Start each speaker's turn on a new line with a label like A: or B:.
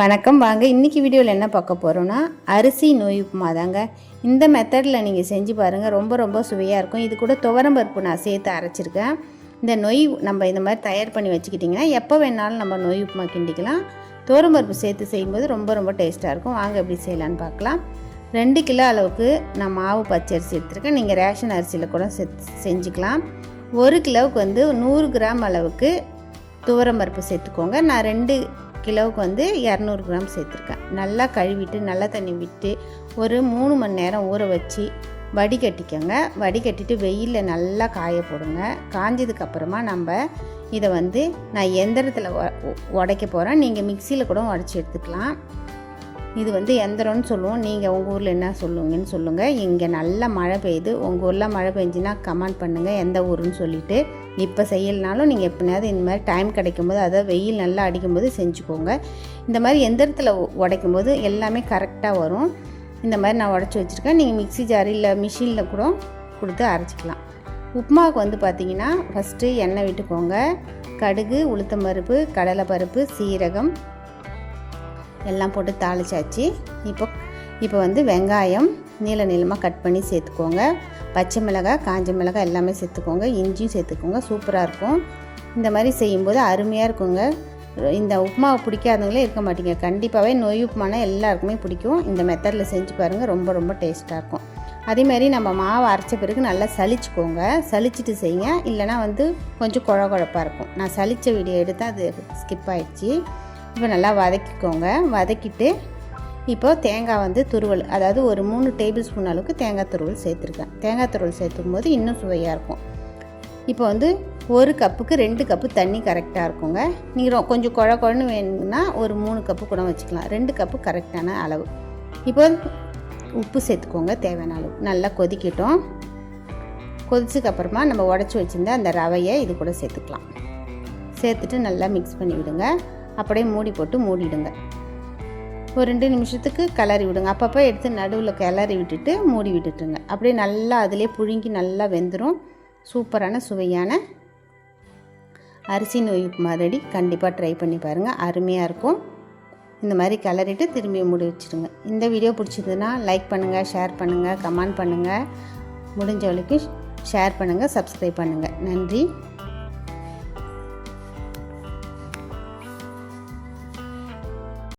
A: வணக்கம். வாங்க இன்றைக்கி வீடியோவில் என்ன பார்க்க போகிறோன்னா அரிசி நோய் உப்புமா தாங்க இந்த மெத்தடில் நீங்கள் செஞ்சு பாருங்கள் ரொம்ப ரொம்ப சுவையாக இருக்கும். இது கூட துவரம்பருப்பு நான் சேர்த்து அரைச்சிருக்கேன். இந்த நொய் நம்ம இந்த மாதிரி தயார் பண்ணி வச்சுக்கிட்டிங்கன்னா எப்போ வேணாலும் நம்ம நொய் உப்புமா கிண்டிக்கலாம். துவரம்பருப்பு சேர்த்து செய்யும்போது ரொம்ப ரொம்ப டேஸ்ட்டாக இருக்கும். வாங்க எப்படி செய்யலான்னு பார்க்கலாம். ரெண்டு கிலோ அளவுக்கு நான் மாவு பச்சரிசி எடுத்துருக்கேன். நீங்கள் ரேஷன் அரிசியில் கூட செ செஞ்சுக்கலாம். ஒரு கிலோவுக்கு வந்து நூறு கிராம் அளவுக்கு துவரம்பருப்பு சேர்த்துக்கோங்க. நான் ரெண்டு கிலோவுக்கு வந்து இரநூறு கிராம் சேர்த்துருக்கேன். நல்லா கழுவிட்டு நல்லா தண்ணி விட்டு ஒரு மூணு மணி நேரம் ஊற வச்சு வடிகட்டிக்கோங்க வடிகட்டிட்டு வெயிலில் நல்லா காய போடுங்க. காஞ்சதுக்கப்புறமா நம்ம இதை வந்து நான் எந்திரத்தில் உடைக்க போகிறேன் நீங்கள் மிக்சியில் கூட உடச்சி எடுத்துக்கலாம். இது வந்து எந்திரம்னு சொல்லுவோம். நீங்கள் உங்கள் ஊரில் என்ன சொல்லுவீங்கன்னு சொல்லுங்கள் இங்கே நல்லா மழை பெய்யுது. உங்கள் ஊரில் மழை பெஞ்சுன்னா கமெண்ட் பண்ணுங்கள் எந்த ஊருன்னு சொல்லிவிட்டு இப்போ செய்யலைனாலும் நீங்கள் எப்படினாவது இந்த மாதிரி டைம் கிடைக்கும்போது அதாவது வெயில் நல்லா அடிக்கும்போது செஞ்சுக்கோங்க. இந்த மாதிரி எந்திரத்தில் உடைக்கும் போது எல்லாமே கரெக்டாக வரும். இந்த மாதிரி நான் உடச்சி வச்சுருக்கேன். நீங்கள் மிக்ஸி ஜார் இல்லை மிஷினில் கூட கொடுத்து அரைச்சிக்கலாம். உப்புமாவுக்கு வந்து பார்த்திங்கன்னா ஃபஸ்ட்டு எண்ணெய் விட்டுக்கோங்க. கடுகு உளுத்தம் பருப்பு கடலைப்பருப்பு சீரகம் எல்லாம் போட்டு தாளிச்சாச்சு. இப்போ இப்போ வந்து வெங்காயம் நீள நீளமாக கட் பண்ணி சேர்த்துக்கோங்க. பச்சை மிளகாய் காஞ்ச மிளகாய் எல்லாமே சேர்த்துக்கோங்க. இஞ்சியும் சேர்த்துக்கோங்க. சூப்பராக இருக்கும். இந்த மாதிரி செய்யும்போது அருமையாக இருக்குங்க. இந்த உப்புமாவை பிடிக்காதவங்களே இருக்க மாட்டீங்க. கண்டிப்பாகவே நொய் உப்புமானா எல்லாருக்குமே பிடிக்கும். இந்த மெத்தடில் செஞ்சு பாருங்கள் ரொம்ப ரொம்ப டேஸ்ட்டாக இருக்கும். அதேமாதிரி நம்ம மாவு அரைச்ச பிறகு நல்லா சளிச்சுக்கோங்க. சலிச்சுட்டு செய்யுங்க. இல்லைனா வந்து கொஞ்சம் குழ குழப்பாக இருக்கும். நான் சலித்த வீடியோ எடுத்து அது ஸ்கிப் ஆகிடுச்சி இப்போ நல்லா வதக்கிக்கோங்க. வதக்கிட்டு இப்போது தேங்காய் வந்து துருவல் அதாவது ஒரு மூணு டேபிள் ஸ்பூன் அளவுக்கு தேங்காய் துருவல் சேர்த்துருக்கேன். தேங்காய் துருவல் சேர்த்துக்கும் போது இன்னும் சுவையாக இருக்கும். இப்போ வந்து ஒரு கப்புக்கு ரெண்டு கப்பு தண்ணி கரெக்டாக இருக்குங்க. நீங்கள் கொஞ்சம் குழ குழன்னு வேணும்னா ஒரு மூணு கப்பு கூட வச்சுக்கலாம். ரெண்டு கப்பு கரெக்டான அளவு. இப்போ உப்பு சேர்த்துக்கோங்க தேவையான அளவு. நல்லா கொதிக்கட்டும். கொதிச்சதுக்கப்புறமா நம்ம உடச்சி வச்சுருந்த அந்த ரவையை இது கூட சேர்த்துக்கலாம். சேர்த்துட்டு நல்லா மிக்ஸ் பண்ணி விடுங்க அப்படியே மூடி போட்டு மூடிடுங்க. ஒரு ரெண்டு நிமிஷத்துக்கு கிளறி விடுங்க. அப்பப்போ எடுத்து நடுவில் கிளறி விட்டுட்டு மூடி விட்டுட்டுருங்க அப்படியே நல்லா அதிலே புழுங்கி நல்லா வெந்துடும் சூப்பரான சுவையான அரிசி நோய் உப்புமா ரெடி கண்டிப்பாக ட்ரை பண்ணி பாருங்கள் அருமையாக இருக்கும். இந்த மாதிரி கிளறிட்டு திரும்பி மூடி வச்சுருங்க. இந்த வீடியோ பிடிச்சதுன்னா லைக் பண்ணுங்கள் ஷேர் பண்ணுங்கள் கமெண்ட் பண்ணுங்கள் முடிஞ்ச வரைக்கும் ஷேர் பண்ணுங்கள் சப்ஸ்கிரைப் பண்ணுங்கள் நன்றி.